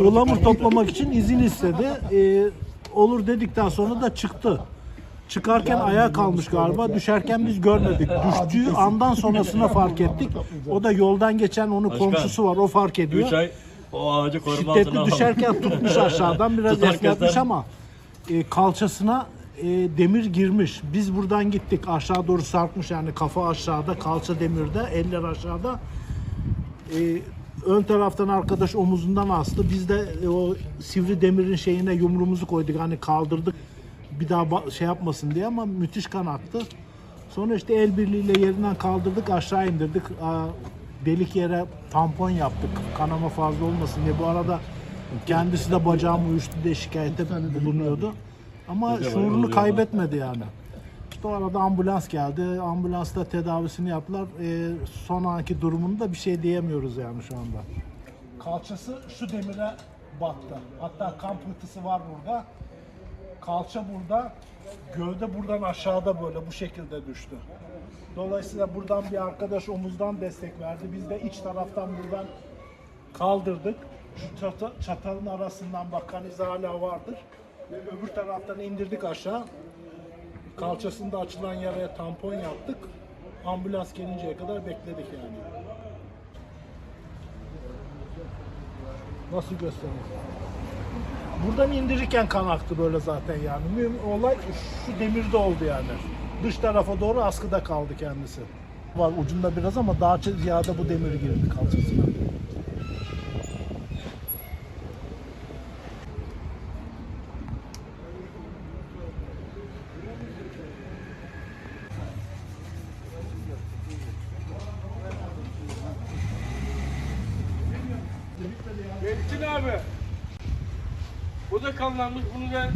ılamur toplamak için izin istedi. Ee, olur dedikten sonra da çıktı. Çıkarken ayağa kalmış galiba. Düşerken biz görmedik. Düştüğü andan sonrasına fark ettik. O da yoldan geçen onun komşusu var. O fark ediyor. 3 ay o ağacı koruma altına Şiddetli aldım. düşerken tutmuş aşağıdan biraz Tutarken esnetmiş sen- ama e, kalçasına e, demir girmiş. Biz buradan gittik aşağı doğru sarkmış yani kafa aşağıda kalça demirde eller aşağıda. E, ön taraftan arkadaş omuzundan astı. Biz de e, o sivri demirin şeyine yumruğumuzu koyduk hani kaldırdık bir daha ba- şey yapmasın diye ama müthiş kan aktı. Sonra işte el birliğiyle yerinden kaldırdık aşağı indirdik. Aa, Delik yere tampon yaptık kanama fazla olmasın diye. Bu arada kendisi de bacağım uyuştu diye şikayette bulunuyordu. Ama şuurunu kaybetmedi yani. İşte o arada ambulans geldi. Ambulansla tedavisini yaptılar. Ee, son anki durumunda bir şey diyemiyoruz yani şu anda. Kalçası şu demire battı. Hatta kan pıhtısı var burada. Kalça burada. Gövde buradan aşağıda böyle bu şekilde düştü. Dolayısıyla buradan bir arkadaş omuzdan destek verdi. Biz de iç taraftan buradan kaldırdık. Şu çata- çatalın arasından bakan izi hala vardır. Öbür taraftan indirdik aşağı. Kalçasında açılan yaraya tampon yaptık. Ambulans gelinceye kadar bekledik yani. Nasıl göstereyim? Buradan indirirken kan aktı böyle zaten yani. Mühim olay şu demirde oldu yani. Dış tarafa doğru askıda kaldı kendisi. Var ucunda biraz ama daha ziyade bu demir girdi kalçasına. Metin abi. Bu da kanlanmış. Bunu ben